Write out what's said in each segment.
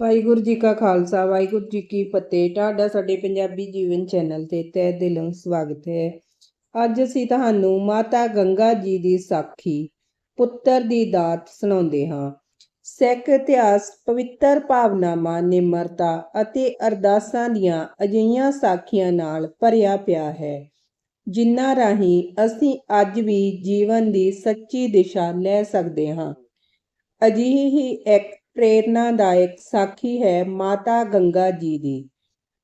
ਵਾਹਿਗੁਰੂ ਜੀ ਕਾ ਖਾਲਸਾ, ਵਾਹਿਗੁਰੂ ਜੀ ਕੀ ਫਤਿਹ। ਤੁਹਾਡਾ ਸਾਡੇ ਪੰਜਾਬੀ ਜੀਵਨ ਚੈਨਲ ਤੇ ਤਹਿ ਦਿਲੋਂ ਸਵਾਗਤ ਹੈ। ਅੱਜ ਅਸੀਂ ਤੁਹਾਨੂੰ ਮਾਤਾ ਗੰਗਾ ਜੀ ਦੀ ਸਾਖੀ, ਪੁੱਤਰ ਦੀ ਦਾਤ ਸੁਣਾਉਂਦੇ ਹਾਂ। ਸਿੱਖ ਇਤਿਹਾਸ, ਪਵਿੱਤਰ ਭਾਵਨਾਵਾਂ, ਨਿਮਰਤਾ ਅਤੇ ਅਰਦਾਸਾਂ ਦੀਆਂ ਅਜਿਹੀਆਂ ਸਾਖੀਆਂ ਨਾਲ ਭਰਿਆ ਪਿਆ ਹੈ, ਜਿਨ੍ਹਾਂ ਰਾਹੀਂ ਅਸੀਂ ਅੱਜ ਵੀ ਜੀਵਨ ਦੀ ਸੱਚੀ ਦਿਸ਼ਾ ਲੈ ਸਕਦੇ ਹਾਂ। ਅਜਿਹੀ ਹੀ ਇੱਕ ਪ੍ਰੇਰਨਾਦਾਇਕ ਸਾਖੀ ਹੈ ਮਾਤਾ ਗੰਗਾ ਜੀ ਦੀ,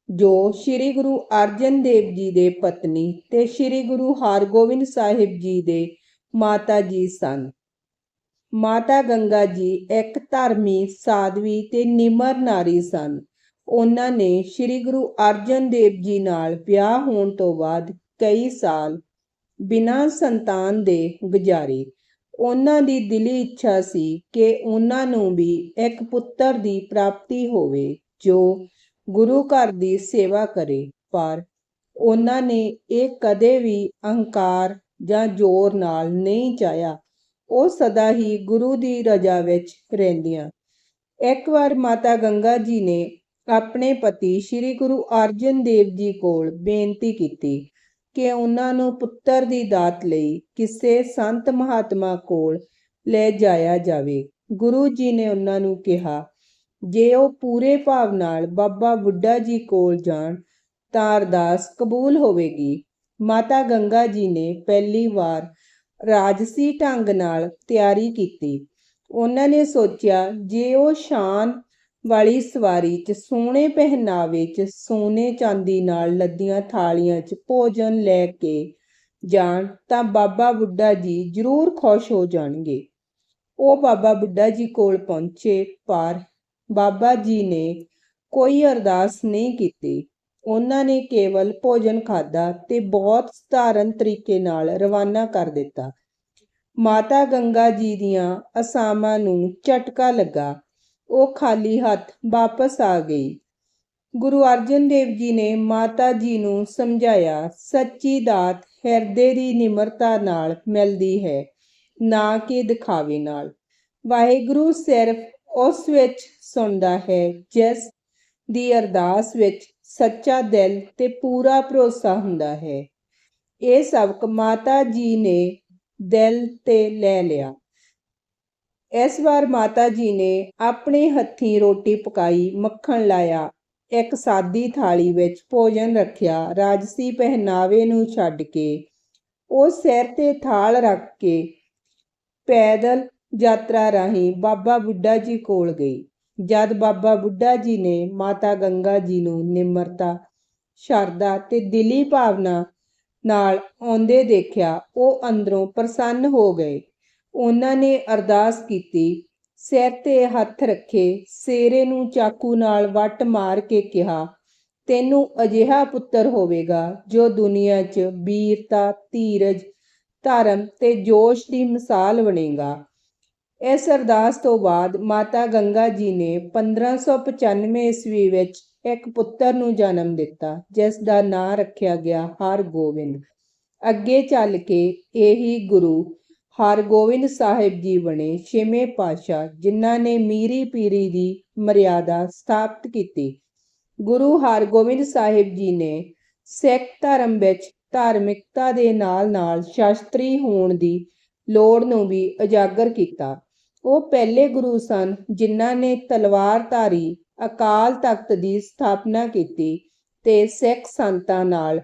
ਜੋ ਸ੍ਰੀ ਗੁਰੂ ਅਰਜਨ ਦੇਵ ਜੀ ਦੇ ਪਤਨੀ ਤੇ ਸ੍ਰੀ ਗੁਰੂ ਹਰਗੋਬਿੰਦ ਸਾਹਿਬ ਜੀ ਦੇ ਮਾਤਾ ਜੀ ਸਨ। ਮਾਤਾ ਗੰਗਾ ਜੀ ਇੱਕ ਧਰਮੀ, ਸਾਧਵੀ ਤੇ ਨਿਮਰ ਨਾਰੀ ਸਨ। ਉਹਨਾਂ ਨੇ ਸ੍ਰੀ ਗੁਰੂ ਅਰਜਨ ਦੇਵ ਜੀ ਨਾਲ ਵਿਆਹ ਹੋਣ ਤੋਂ ਬਾਅਦ ਕਈ ਸਾਲ ਬਿਨਾਂ ਸੰਤਾਨ ਦੇ ਗੁਜ਼ਾਰੇ। ਉਹਨਾਂ ਦੀ ਦਿਲੀ ਇੱਛਾ ਸੀ ਕਿ ਉਹਨਾਂ ਨੂੰ ਵੀ ਇੱਕ ਪੁੱਤਰ ਦੀ ਪ੍ਰਾਪਤੀ ਹੋਵੇ ਜੋ ਗੁਰੂ ਘਰ ਦੀ ਸੇਵਾ ਕਰੇ। ਪਰ ਉਹਨਾਂ ਨੇ ਇਹ ਕਦੇ ਵੀ ਅਹੰਕਾਰ ਜਾਂ ਜ਼ੋਰ ਨਾਲ ਨਹੀਂ ਚਾਹਿਆ। ਉਹ ਸਦਾ ਹੀ ਗੁਰੂ ਦੀ ਰਜ਼ਾ ਵਿੱਚ ਰਹਿੰਦੀਆਂ। ਇੱਕ ਵਾਰ ਮਾਤਾ ਗੰਗਾ ਜੀ ਨੇ ਆਪਣੇ ਪਤੀ ਸ੍ਰੀ ਗੁਰੂ ਅਰਜਨ ਦੇਵ ਜੀ ਕੋਲ ਬੇਨਤੀ ਕੀਤੀ ਕਿ ਉਹਨਾਂ ਨੂੰ ਪੁੱਤਰ ਦੀ ਦਾਤ ਲਈ ਕਿਸੇ ਸੰਤ ਮਹਾਤਮਾ ਕੋਲ ਲੈ ਜਾਇਆ ਜਾਵੇ। ਗੁਰੂ ਜੀ ਨੇ ਉਹਨਾਂ ਨੂੰ ਕਿਹਾ, ਜੇ ਉਹ ਪੂਰੇ ਭਾਵ ਨਾਲ ਬਾਬਾ ਬੁੱਢਾ ਜੀ ਕੋਲ ਜਾਣ, ਤਾਂ ਅਰਦਾਸ ਕਬੂਲ ਹੋਵੇਗੀ। ਮਾਤਾ ਗੰਗਾ ਜੀ ਨੇ ਪਹਿਲੀ ਵਾਰ ਰਾਜਸੀ ਢੰਗ ਨਾਲ ਤਿਆਰੀ ਕੀਤੀ। ਉਹਨਾਂ ਨੇ ਸੋਚਿਆ, ਜੇ ਉਹ ਸ਼ਾਨ ਵਾਲੀ ਸਵਾਰੀ 'ਚ, ਸੋਹਣੇ ਪਹਿਨਾਵੇ 'ਚ, ਸੋਨੇ ਚਾਂਦੀ ਨਾਲ ਲੱਦੀਆਂ ਥਾਲੀਆਂ 'ਚ ਭੋਜਨ ਲੈ ਕੇ ਜਾਣ ਤਾਂ ਬਾਬਾ ਬੁੱਢਾ ਜੀ ਜ਼ਰੂਰ ਖੁਸ਼ ਹੋ ਜਾਣਗੇ। ਉਹ ਬਾਬਾ ਬੁੱਢਾ ਜੀ ਕੋਲ ਪਹੁੰਚੇ ਪਰ ਬਾਬਾ ਜੀ ਨੇ ਕੋਈ ਅਰਦਾਸ ਨਹੀਂ ਕੀਤੀ। ਉਹਨਾਂ ਨੇ ਕੇਵਲ ਭੋਜਨ ਖਾਦਾ ਤੇ ਬਹੁਤ ਸਧਾਰਨ ਤਰੀਕੇ ਨਾਲ ਰਵਾਨਾ ਕਰ ਦਿੱਤਾ। ਮਾਤਾ ਗੰਗਾ ਜੀ ਦੀਆਂ ਅਸਾਮਾਂ ਨੂੰ ਝਟਕਾ ਲੱਗਾ। ਉਹ ਖਾਲੀ ਹੱਥ ਵਾਪਸ ਆ ਗਈ। ਗੁਰੂ ਅਰਜਨ ਦੇਵ ਜੀ ਨੇ ਮਾਤਾ ਜੀ ਨੂੰ ਸਮਝਾਇਆ, ਸੱਚੀ ਦਾਤ ਹਿਰਦੇ ਦੀ ਨਿਮਰਤਾ ਨਾਲ ਮਿਲਦੀ ਹੈ, ਨਾ ਕਿ ਦਿਖਾਵੇ ਨਾਲ। ਵਾਹਿਗੁਰੂ ਸਿਰਫ ਉਸ ਵਿੱਚ ਸੁਣਦਾ ਹੈ, ਜਿਸ ਦੀ ਅਰਦਾਸ ਵਿੱਚ ਸੱਚਾ ਦਿਲ ਤੇ ਪੂਰਾ ਭਰੋਸਾ ਹੁੰਦਾ ਹੈ। ਇਹ ਸਬਕ ਮਾਤਾ ਜੀ ਨੇ ਦਿਲ ਤੇ ਲੈ ਲਿਆ। ਇਸ ਵਾਰ ਮਾਤਾ ਜੀ ਨੇ ਆਪਣੇ ਹੱਥੀਂ ਰੋਟੀ ਪਕਾਈ, ਮੱਖਣ ਲਾਇਆ। ਇੱਕ ਸਾਦੀ ਥਾਲੀ ਵਿੱਚ ਭੋਜਨ ਰੱਖਿਆ, ਰਾਜਸੀ ਪਹਿਨਾਵੇ ਨੂੰ ਛੱਡ ਕੇ। ਉਹ ਸਿਰ ਤੇ ਥਾਲ ਰੱਖ ਕੇ ਪੈਦਲ ਯਾਤਰਾ ਰਾਹੀਂ ਬਾਬਾ ਬੁੱਢਾ ਜੀ ਕੋਲ ਗਈ। ਜਦ ਬਾਬਾ ਬੁੱਢਾ ਜੀ ਨੇ ਮਾਤਾ ਗੰਗਾ ਜੀ ਨੂੰ ਨਿਮਰਤਾ, ਸ਼ਰਧਾ ਤੇ ਦਿਲੀ ਭਾਵਨਾ ਨਾਲ ਆਉਂਦੇ ਦੇਖਿਆ, ਉਹ ਅੰਦਰੋਂ ਪ੍ਰਸੰਨ ਹੋ ਗਏ। ਉਹਨਾਂ ਨੇ ਅਰਦਾਸ ਕੀਤੀ, ਸਿਰ ਤੇ ਹੱਥ ਰੱਖੇ, ਸੇਰੇ ਨੂੰ ਚਾਕੂ ਨਾਲ ਵੱਟ ਮਾਰ ਕੇ ਕਿਹਾ, ਤੈਨੂੰ ਅਜਿਹਾ ਪੁੱਤਰ ਹੋਵੇਗਾ ਜੋ ਦੁਨੀਆ 'ਚ ਵੀਰਤਾ ਧੀਰਜ, ਧਰਮ ਤੇ ਜੋਸ਼ ਦੀ ਮਿਸਾਲ ਬਣੇਗਾ। ਇਸ ਅਰਦਾਸ ਤੋਂ ਬਾਅਦ ਮਾਤਾ ਗੰਗਾ ਜੀ ਨੇ 1595 ਈਸਵੀ ਵਿੱਚ ਇੱਕ ਪੁੱਤਰ ਨੂੰ ਜਨਮ ਦਿੱਤਾ, ਜਿਸ ਦਾ ਨਾਂ ਰੱਖਿਆ ਗਿਆ ਹਰਗੋਬਿੰਦ ਅੱਗੇ ਚੱਲ ਕੇ ਇਹੀ ਗੁਰੂ ਹਰਗੋਬਿੰਦ ਸਾਹਿਬ ਜੀ ਬਣੇ ਛੇਵੇਂ ਪਾਤਸ਼ਾਹ, ਜਿਨ੍ਹਾਂ ਨੇ ਮੀਰੀ ਪੀਰੀ ਦੀ ਮਰਿਆਦਾ ਸਥਾਪਿਤ ਕੀਤੀ। ਗੁਰੂ ਹਰਗੋਬਿੰਦ ਸਾਹਿਬ ਜੀ ਨੇ ਸਿੱਖ ਧਰਮ ਵਿੱਚ ਧਾਰਮਿਕਤਾ ਦੇ ਨਾਲ-ਨਾਲ ਸ਼ਾਸਤਰੀ ਹੋਣ ਦੀ ਲੋੜ ਨੂੰ ਵੀ ਉਜਾਗਰ ਕੀਤਾ। ਉਹ ਪਹਿਲੇ ਗੁਰੂ ਸਨ, ਜਿਨ੍ਹਾਂ ਨੇ ਤਲਵਾਰਧਾਰੀ ਅਕਾਲ ਤਖਤ ਦੀ ਸਥਾਪਨਾ ਕੀਤੀ ਤੇ ਸਿੱਖ ਸੰਤਾਂ ਨਾਲ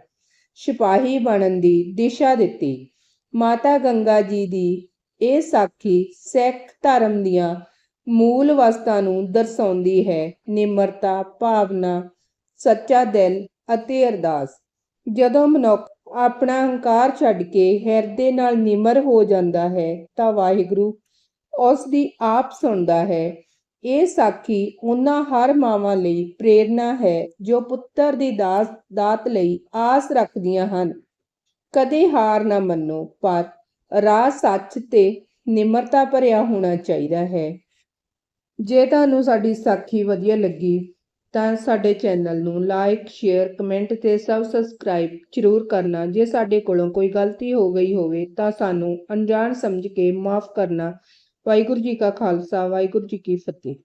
ਸਿਪਾਹੀ ਬਣਨ ਦੀ ਦਿਸ਼ਾ ਦਿੱਤੀ। ਮਾਤਾ ਗੰਗਾ ਜੀ ਦੀ ਇਹ ਸਾਖੀ ਸਿੱਖ ਧਰਮ ਦੀਆਂ ਮੂਲ ਵਸਤਾਂ ਨੂੰ ਦਰਸਾਉਂਦੀ ਹੈ। ਨਿਮਰਤਾ, ਭਾਵਨਾ, ਸੱਚਾ ਦਿਲ ਅਤੇ ਅਰਦਾਸ। ਜਦੋਂ ਮਨੁੱਖ ਆਪਣਾ ਹੰਕਾਰ ਛੱਡ ਕੇ ਹਿਰਦੇ ਨਾਲ ਨਿਮਰ ਹੋ ਜਾਂਦਾ ਹੈ ਤਾਂ ਵਾਹਿਗੁਰੂ ਉਸ ਦੀ ਆਪ ਸੁਣਦਾ ਹੈ। ਇਹ ਸਾਖੀ ਉਹਨਾਂ ਹਰ ਮਾਵਾਂ ਲਈ ਪ੍ਰੇਰਣਾ ਹੈ ਜੋ ਪੁੱਤਰ ਦੀ ਦਾਸ ਦਾਤ ਲਈ ਆਸ ਰੱਖਦੀਆਂ ਹਨ। ਕਦੇ ਹਾਰ ਨਾ ਮੰਨੋ, ਪਰ ਰਾਹ ਸੱਚ ਤੇ ਨਿਮਰਤਾ ਭਰਿਆ ਹੋਣਾ ਚਾਹੀਦਾ ਹੈ। ਜੇ ਤੁਹਾਨੂੰ ਸਾਡੀ ਸਾਖੀ ਵਧੀਆ ਲੱਗੀ, ਤਾਂ ਸਾਡੇ ਚੈਨਲ ਨੂੰ ਲਾਈਕ ਸ਼ੇਅਰ ਕਮੈਂਟ ਤੇ ਸਬ ਸਬਸਕ੍ਰਾਈਬ ਜ਼ਰੂਰ ਕਰਨਾ। ਜੇ ਸਾਡੇ ਕੋਲੋਂ ਕੋਈ ਗਲਤੀ ਹੋ ਗਈ ਹੋਵੇ, ਤਾਂ ਸਾਨੂੰ ਅਣਜਾਣ ਸਮਝ ਕੇ ਮਾਫ ਕਰਨਾ। ਵਾਹਿਗੁਰੂ ਜੀ ਕਾ ਖਾਲਸਾ, ਵਾਹਿਗੁਰੂ ਜੀ ਕੀ ਫਤਿਹ।